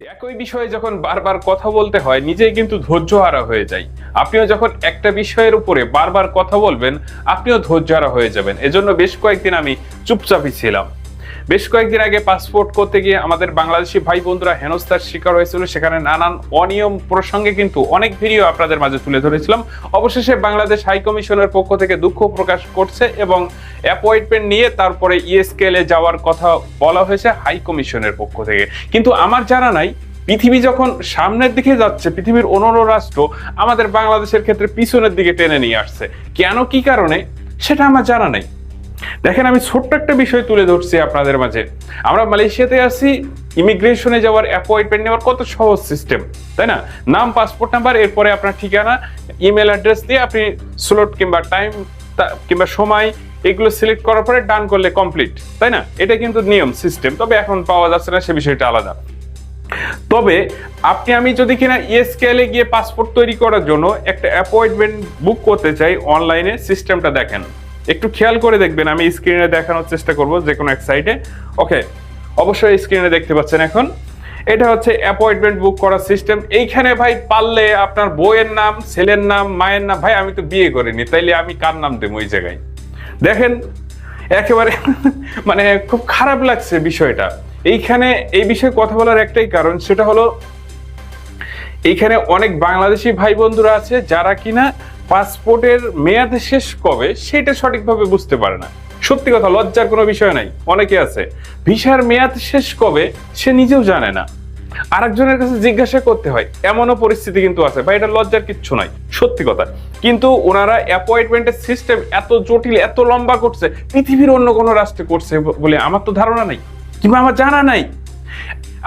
একই বিষয়ে যখন বারবার কথা বলতে হয়, নিজেই কিন্তু ধৈর্য হারা হয়ে যায় আপনিও যখন একটা বিষয়ের উপরে বারবার কথা বলবেন, আপনিও ধৈর্য হারা হয়ে যাবেন। এজন্য বেশ কয়েকদিন আমি চুপচাপই ছিলাম। বেশ কয়েকদিন আগে পাসপোর্ট করতে গিয়ে আমাদের বাংলাদেশি ভাই বন্ধুরা হেনস্থার শিকার হয়েছিল। সেখানে নানান অনিয়ম প্রসঙ্গে কিন্তু অনেক ভিডিও আপনাদের মাঝে তুলে ধরেছিলাম। অবশেষে বাংলাদেশ হাই কমিশনের পক্ষ থেকে দুঃখ প্রকাশ করছে এবং অ্যাপয়েন্টমেন্ট নিয়ে তারপরে ইএসকেএলে যাওয়ার কথা বলা হয়েছে হাই কমিশনের পক্ষ থেকে। কিন্তু আমার জানা নাই, পৃথিবী যখন সামনের দিকে যাচ্ছে, পৃথিবীর অন্যান্য রাষ্ট্র আমাদের বাংলাদেশের ক্ষেত্রে পিছনের দিকে টেনে নিয়ে আসছে। কেন, কি কারণে, সেটা আমার জানা নাই। দেখেন, আমি ছোট্ট একটা বিষয় তুলে ধরছি আপনাদের মাঝে। আমরা মালয়েশিয়াতে আসি ইমিগ্রেশনে যাওয়ার অ্যাপয়েন্টমেন্ট নেওয়ার কত সহজ সিস্টেম তাই না? নাম পাসপোর্ট নাম্বার এরপরে আপনার ঠিকানা ইমেল অ্যাড্রেস দিয়ে আপনি স্লট কিংবা টাইম কিংবা সময় এগুলো সিলেক্ট করার পরে ডান করলে কমপ্লিট তাই না? এটা কিন্তু নিয়ম সিস্টেম তবে এখন পাওয়া যাচ্ছে না, সে বিষয়টা আলাদা। তবে আপনি, আমি যদি কিনা ইএসকেএলে গিয়ে পাসপোর্ট তৈরি করার জন্য একটা অ্যাপয়েন্টমেন্ট বুক করতে চাই অনলাইনে সিস্টেমটা দেখেন। একটু খেয়াল করে দেখবেন, আমি স্ক্রিনে দেখানোর চেষ্টা করব যে কোনো এক সাইডে ওকে অবশ্যই স্ক্রিনে দেখতে পাচ্ছেন এখন। এটা হচ্ছে অ্যাপয়েন্টমেন্ট বুক করার সিস্টেম এইখানে ভাই পারলে আপনার বইয়ের নাম, ছেলের নাম, মায়ের নাম, ভাই আমি তো বিয়ে করিনি, তাইলে আমি কার নাম দেবো ওই জায়গায়? দেখেন, একেবারে মানে খুব খারাপ লাগছে বিষয়টা। এইখানে এই বিষয়ে কথা বলার একটাই কারণ, সেটা হলো, এইখানে অনেক বাংলাদেশি ভাই বন্ধুরা আছে, যারা কিনা পাসপোর্টের মেয়াদ শেষ কবে সেটা সঠিকভাবে বুঝতে পারে না। সত্যি কথা, লজ্জার কোনো বিষয় নাই, অনেকে আছে। ভিসার মেয়াদ শেষ কবে সে নিজেও জানে না। আরেকজনের কাছে জিজ্ঞাসা করতে হয়, এমনও পরিস্থিতি কিন্তু আছে। বা এটা লজ্জার কিচ্ছু নাই, সত্যি কথা। কিন্তু ওনারা অ্যাপয়েন্টমেন্টের সিস্টেম এত জটিল, এত লম্বা করছে, পৃথিবীর অন্য কোনো রাষ্ট্রে করছে বলে আমার তো ধারণা নাই, কিংবা আমার জানা নাই।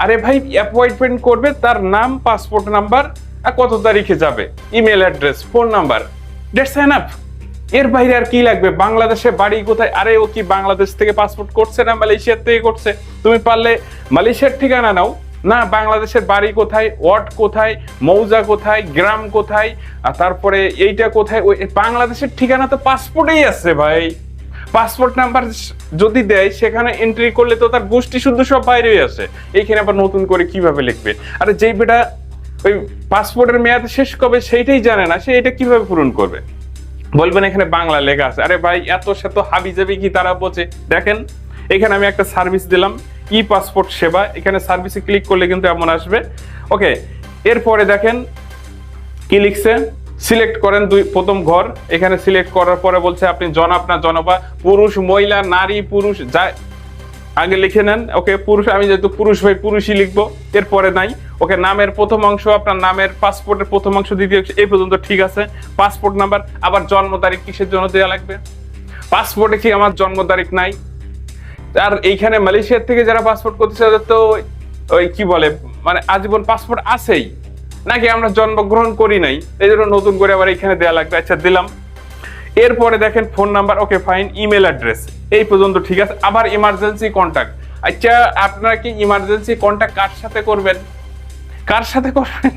আরে ভাই, অ্যাপয়েন্টমেন্ট করবে তার নাম, পাসপোর্ট নাম্বার আর কত তারিখে যাবে? Email address phone number that's enough এর বাইরে আর কি লাগবে? বাংলাদেশে বাড়ি কোথায়? আরে ও কি বাংলাদেশ থেকে পাসপোর্ট করছে না মালয়েশিয়ার থেকে করছে? তুমি পারলে মালয়েশিয়ার ঠিকানা নাও। না, বাংলাদেশের বাড়ি কোথায়, ওয়ার্ড কোথায়, মৌজা কোথায়, গ্রাম কোথায়, আর তারপরে এইটা কোথায়? ওই বাংলাদেশের ঠিকানা তো পাসপোর্টেই আছে ভাই। পাসপোর্ট নাম্বার যদি দেয়, সেখানে এন্ট্রি করলে তো তার গোষ্ঠী শুদ্ধ সব বাইরেই আসে এইখানে আবার নতুন করে কীভাবে লিখবে? আরে যেই বেটা ওই পাসপোর্টের মেয়াদ শেষ কবে সেইটাই জানে না। সে এটা কীভাবে পূরণ করবে? বলবেন এখানে বাংলা লেখা আছে। আরে ভাই, এত শত হাবি যাবি কি তারা বোঝে? দেখেন, এখানে আমি একটা সার্ভিস দিলাম, ই পাসপোর্ট সেবা। এখানে সার্ভিসে ক্লিক করলে কিন্তু এমন আসবে। ওকে, এরপরে দেখেন, কি লিখছে? সিলেক্ট করেন দুই, প্রথম ঘর। এখানে সিলেক্ট করার পরে বলছে আপনি জনাব না জনবা। পুরুষ, মহিলা, নারী, পুরুষ, যা আগে লিখে নেন, ওকে, পুরুষ, আমি যেহেতু পুরুষ ভাই পুরুষই লিখব, এরপরে নাই। ওকে, নামের প্রথম অংশ, আপনার নামের পাসপোর্টের প্রথম অংশ, দ্বিতীয় অংশ, এই পর্যন্ত ঠিক আছে। পাসপোর্ট নাম্বার, আবার জন্ম তারিখ কিসের জন্য দেওয়া লাগবে? পাসপোর্টে কি আমার জন্ম তারিখ নাই? আর এইখানে মালয়েশিয়ার থেকে যারা পাসপোর্ট করতেছে, তাদের তো ওই কি বলে মানে আজীবন পাসপোর্ট আছেই। নাকি আমরা জন্মগ্রহণ করি নাই? এই জন্য নতুন করে আবার এখানে দেওয়া লাগবে। আচ্ছা দিলাম। এরপরে দেখেন, phone number, okay, fine, email address. এই পর্যন্ত ঠিক আছে। আবার ইমার্জেন্সি কন্ট্যাক্ট আচ্ছা আপনারা কি ইমার্জেন্সি কন্ট্যাক্ট কার সাথে করবেন? কার সাথে করবেন?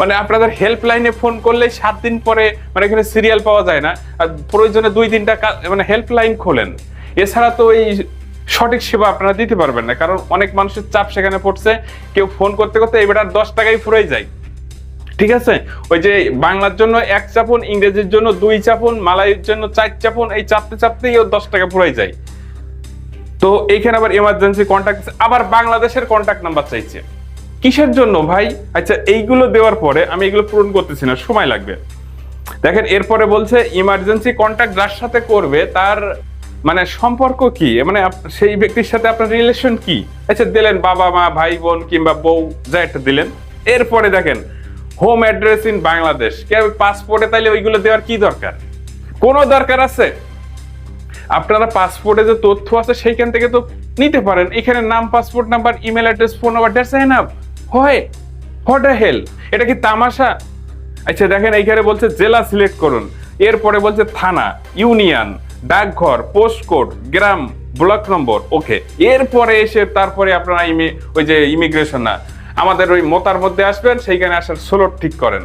মানে আপনাদের হেল্পলাইনে ফোন করলে সাত দিন পরে মানে এখানে সিরিয়াল পাওয়া যায় না। আর প্রয়োজনে দুই তিনটা মানে হেল্পলাইন খোলেন। এছাড়া তো এই সঠিক সেবা আপনারা দিতে পারবেন না। কারণ অনেক মানুষের চাপ সেখানে পড়ছে। কেউ ফোন করতে করতে এবার আর দশ টাকাই ফুরাই যায়। ঠিক আছে? ওই যে বাংলার জন্য এক চাপুন, ইংরেজির জন্য দুই চাপন, মালাইয়ের জন্য চার চাপন, এই চাপতে চাপতেই ওর দশ টাকা পুরাই যায়। তো এইখানে আবার এমার্জেন্সি কন্ট্যাক্ট আবার বাংলাদেশের কন্ট্যাক্ট নাম্বার চাইছে। কিসের জন্য ভাই? আচ্ছা এইগুলো দেওয়ার পরে আমি এগুলো পূরণ করতেছি না, সময় লাগবে। দেখেন, এরপরে বলছে ইমার্জেন্সি কন্ট্যাক্ট যার সাথে করবে, তার মানে সম্পর্ক কি? মানে সেই ব্যক্তির সাথে আপনার রিলেশন কি? আচ্ছা দিলেন বাবা, মা, ভাই, বোন কিংবা বউ, যা একটা দিলেন। এরপরে দেখেন হোম অ্যাড্রেস ইন বাংলাদেশ কে পাসপোর্টে তাইলে ওইগুলো দেওয়ার কি দরকার? কোনো দরকার আছে? আপনারা পাসপোর্টে যে তথ্য আছে, সেইখান থেকে তো নিতে পারেন। এখানে নাম passport number email address phone number that's enough হয়। হোয়াট হেল এটা কি তামাশা? আচ্ছা দেখেন এইখানে বলছে জেলা সিলেক্ট করুন। এরপরে বলছে থানা ইউনিয়ন ডাকঘর পোস্ট কোড গ্রাম ব্লক নম্বর ওকে এরপরে এসে তারপরে আপনারা ইমি ওই যে ইমিগ্রেশন না আমাদের ওই মোতার মধ্যে আসবেন সেইখানে আসার স্লোট ঠিক করেন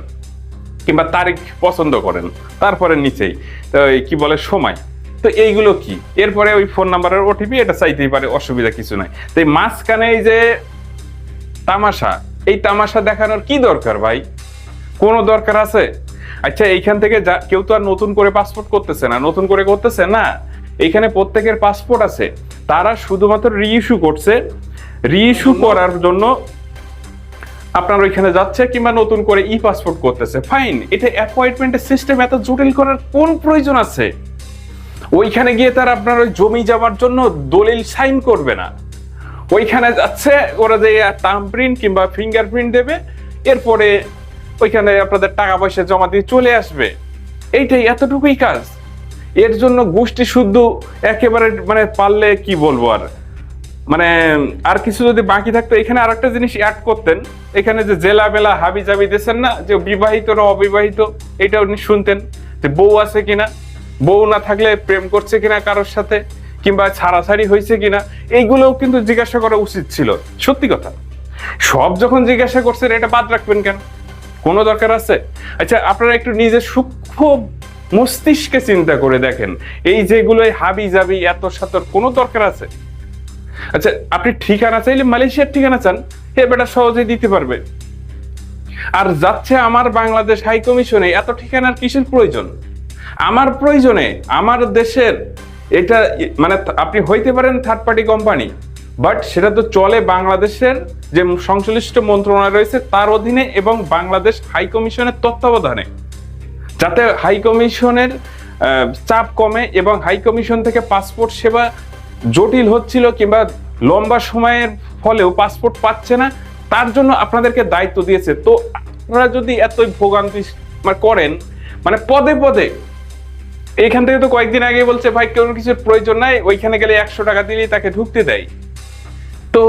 কিংবা তারিখ পছন্দ করেন তারপরে নিচেই। তো এই কি বলে সময়। তো এইগুলো কি? এরপরে ওই ফোন নাম্বারের ওটিপি এটা চাইতেই পারে অসুবিধা কিছু নাই। তো এই মাঝখানে এই যে তামাশা এই তামাশা দেখানোর কি দরকার ভাই? কোনো দরকার আছে? আচ্ছা এইখান থেকে যা কেউ তো আর নতুন করে পাসপোর্ট করতেছে না নতুন করে করতেছে না। এইখানে প্রত্যেকের পাসপোর্ট আছে। তারা শুধুমাত্র রিইস্যু করছে। রিইস্যু করার জন্য আপনার ওইখানে যাচ্ছে কিংবা নতুন করে ই পাসপোর্ট করতেছে ফাইন এটা অ্যাপয়েন্টমেন্টের সিস্টেম এত জটিল করার কোন প্রয়োজন আছে? ওইখানে গিয়ে তার আপনার ওই জমি যাওয়ার জন্য দলিল সাইন করবে না। ওইখানে যাচ্ছে, ওরা যে টার্ম প্রিন্ট কিংবা ফিঙ্গারপ্রিন্ট দেবে, এরপরে ওইখানে আপনাদের টাকা পয়সা জমা দিয়ে চলে আসবে। এইটাই এতটুকুই কাজ। এর জন্য গোষ্ঠী শুদ্ধ একেবারে মানে পারলে কি বলব আর? মানে আর কিছু যদি বাকি থাকতো, এখানে আর একটা জিনিস অ্যাড করতেন। এখানে যে জেলা বেলা হাবি জাবি দিয়েছেন না, যে বিবাহিত না অবিবাহিত এটা উনি শুনতেন। যে বউ আছে কিনা, বউ না থাকলে প্রেম করছে কিনা কারোর সাথে, কিংবা ছাড়াছাড়ি হয়েছে কিনা, এইগুলোও কিন্তু জিজ্ঞাসা করা উচিত ছিল। সত্যি কথা। সব যখন জিজ্ঞাসা করছেন, এটা বাদ রাখবেন কেন? কোনো দরকার আছে? আচ্ছা আপনারা একটু নিজের সূক্ষ্ম মস্তিষ্কে চিন্তা করে দেখেন। এই যেগুলো হাবি জাবি, এত সাতর কোনো দরকার আছে? আচ্ছা আপনি ঠিকানা চাইলে মালয়েশিয়ার ঠিকানা চান। হে বেটা, সহজেই দিতে পারবে। আর যাচ্ছে আমার বাংলাদেশ হাই কমিশনে, এত ঠিকানার কিসের প্রয়োজন? আমার প্রয়োজনে, আমার দেশের, এটা মানে আপনি হইতে পারেন থার্ড পার্টি কোম্পানি বাট সেটা তো চলে বাংলাদেশের যে সংশ্লিষ্ট মন্ত্রণালয় রয়েছে, তার অধীনে এবং বাংলাদেশ হাই কমিশনের তত্ত্বাবধানে। যাতে হাই কমিশনের চাপ কমে এবং হাই কমিশন থেকে পাসপোর্ট সেবা জটিল হচ্ছিল কিংবা লম্বা সময়ের ফলেও পাসপোর্ট পাচ্ছে না, তার জন্য আপনাদেরকে দায়িত্ব দিয়েছে। তো আপনারা যদি এতই ভোগান্তি মানে করেন মানে পদে পদে, এইখান থেকে তো কয়েকদিন আগে বলছে, ভাই, কোনো কিছুর প্রয়োজন নাই, ওইখানে গেলে একশো টাকা দিলেই তাকে ঢুকতে দেয়। তো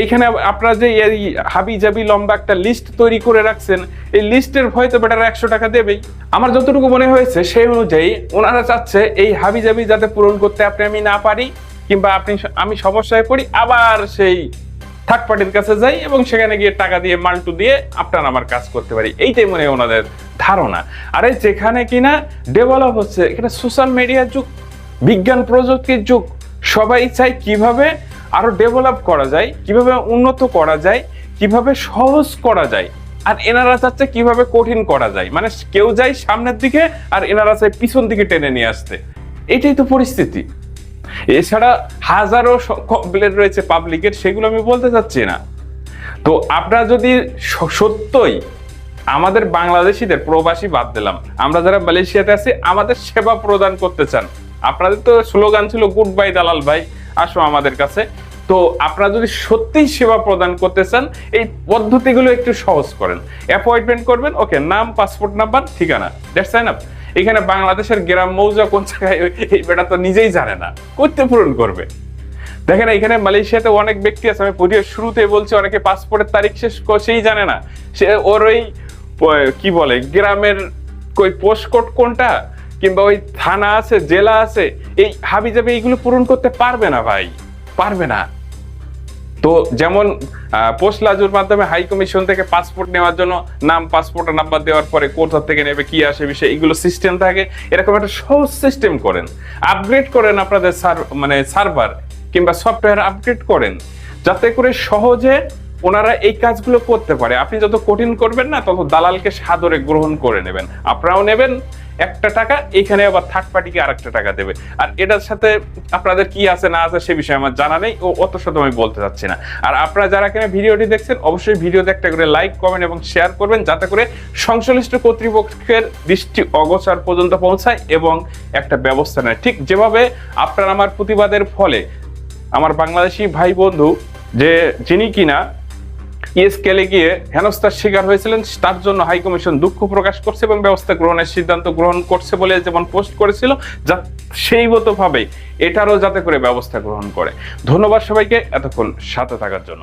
এইখানে আপনারা যে এই হাবি জাবি লম্বা একটা লিস্ট তৈরি করে রাখছেন, এই লিস্টের ভয় তো বেটার একশো টাকা দেবেই। আমার যতটুকু মনে হয়েছে, সেই অনুযায়ী ওনারা চাচ্ছে এই হাবি জাবি যাতে পূরণ করতে আপনি আমি না পারি কিংবা আপনি আমি সমস্যায় পড়ি, আবার সেই থার্ড পার্টির কাছে যাই এবং সেখানে গিয়ে টাকা দিয়ে মাল্টু দিয়ে আপনার আমার কাজ করতে পারি। এইটাই মনে হয় ওনাদের ধারণা। আরে যেখানে কিনা ডেভেলপ হচ্ছে, এখানে সোশ্যাল মিডিয়ার যুগ, বিজ্ঞান প্রযুক্তির যুগ, সবাই চাই কীভাবে আরও ডেভেলপ করা যায়, কীভাবে উন্নত করা যায়, কীভাবে সহজ করা যায়, আর এনারা চাচ্ছে কীভাবে কঠিন করা যায়। মানে কেউ যায় সামনের দিকে আর এনারা চায় পিছন দিকে টেনে নিয়ে আসতে। এটাই তো পরিস্থিতি। এছাড়া হাজারো কমপ্লেন রয়েছে পাবলিকের সেগুলো আমি বলতে চাচ্ছি না। তো আপনারা যদি সত্যই আমাদের বাংলাদেশিদের প্রবাসী বাদ দিলাম, আমরা যারা মালয়েশিয়াতে আছি, আমাদের সেবা প্রদান করতে চান, আপনাদের তো স্লোগান ছিল গুড বাই দালাল ভাই, আসো আমাদের কাছে। তো আপনারা যদি সত্যিই সেবা প্রদান করতে চান, এই পদ্ধতিগুলো একটু সহজ করেন। অ্যাপয়েন্টমেন্ট করবেন, ওকে, নাম পাসপোর্ট নাম্বার ঠিকানা দ্যাটস সাইন আপ এখানে বাংলাদেশের গ্রাম মৌজা কোন জায়গায়? এই বেটা তো নিজেই জানে না। করতে পূরণ করবে। দেখেন এখানে মালয়েশিয়াতে অনেক ব্যক্তি আছে। আমি ভিডিওর শুরুতে বলছি, অনেকে পাসপোর্টের তারিখ শেষ সেই জানে না। সে ওর ওই কি বলে, গ্রামের কই পোস্টকোড কোনটা? কিংবা ওই থানা আছে, জেলা আছে। এই হাবি যাবে এইগুলো পূরণ করতে পারবে না ভাই। পারবে না। তো যেমন পোস্ট লাজুর মাধ্যমে হাই কমিশন থেকে পাসপোর্ট নেওয়ার জন্য নাম পাসপোর্টের নাম্বার দেওয়ার পরে কোথা থেকে নেবে, কি আসে, বিষয়, এগুলো সিস্টেম থাকে। এরকম একটা সহজ সিস্টেম করেন। আপগ্রেড করেন আপনাদের মানে সার্ভার কিংবা সফটওয়্যার আপগ্রেড করেন। যাতে করে সহজে ওনারা এই কাজগুলো করতে পারে। আপনি যত কঠিন করবেন না, তত দালালকে সাদরে গ্রহণ করে নেবেন। আপনারাও নেবেন। একটা টাকা, এখানে আবার থার্ড পার্টিকে আরেকটা টাকা দেবে। আর এটার সাথে আপনাদের কি আছে না আছে সে বিষয়ে আমার জানা নেই, ও অত শত আমি বলতে চাচ্ছি না। আর আপনারা যারা কিনা ভিডিওটি দেখছেন, অবশ্যই ভিডিওতে একটা করে লাইক কমেন্ট এবং শেয়ার করবেন, যাতে করে সংশ্লিষ্ট কর্তৃপক্ষের দৃষ্টি অগোচর পর্যন্ত পৌঁছায় এবং একটা ব্যবস্থা নেয়। ঠিক যেভাবে আপনার আমার প্রতিবাদের ফলে আমার বাংলাদেশি ভাই বন্ধু, যে যিনি কিনা ইএসকেলে গিয়ে হেনস্থার শিকার হয়েছিলেন। তার জন্য হাইকমিশন দুঃখ প্রকাশ করছে এবং ব্যবস্থা গ্রহণের সিদ্ধান্ত গ্রহণ করছে বলে যেমন পোস্ট করেছিল, যা সেই মতোভাবে এটারও যাতে করে ব্যবস্থা গ্রহণ করে। ধন্যবাদ সবাইকে, এতক্ষণ সাথে থাকার জন্য।